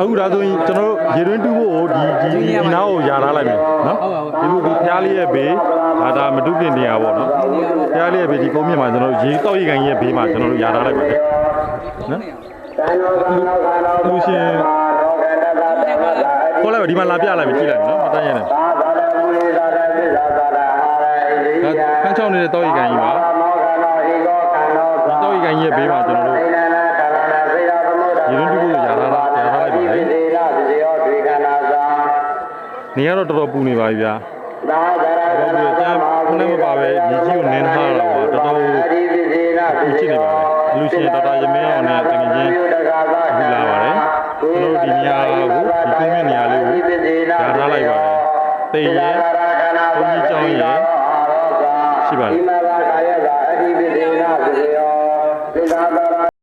အခုဒါဆိုရင်ကျွန်တော်တို့ရေတွင်းတူးဖို့ဒီဒီဒီနားကိုယာထားလိုက်မယ်နော်ဒီလိုဒီဖျားလေးရဲ့ဘေးဒါဒါမတုပြင်နေရပါတော့နော်ဖျားလေးရဲ့ဘေးဒီကုန်းမြင့်မှာကျွန်တော်တို့ရေတောက်ရေကန်ကြီးရဲ့ဘေးမှာကျွန်တော်တို့ယာထားလိုက်ပါလေနော်လူရှင်ခေါ်လိုက်ပါဒီမှာလာပြလိုက်ပြီကြည့်လိုက်မယ်နော်မတန်းရနဲ့ဒါခန်းချောင်းနေတဲ့တောက်ရေကန်ကြီးပါဒီတောက်ရေကန်ကြီးရဲ့ဘေးမှာကျွန်တော်တို့ရေတွ နေရတော့တော်တော်ပူနေပါပြီဗျာတော်ပြီးတော့ကျန်းခုနကမပါပဲမြေကြီးကိုနင်းထားတာပါတော်တော်ပူချစ်နေပါပဲလူရှင်ဒေါက်တာရမင်းအောင်နဲ့တကယ်ချင်းအခုလာပါတယ်ကျွန်တော်တို့ဒီနေရာကိုဒီကုန်းမြင့်နေရာလေးကိုယာထားလိုက်ပါတယ်တေးရဲဘုန်းကြီးကျောင်းရဲရှိပါတယ်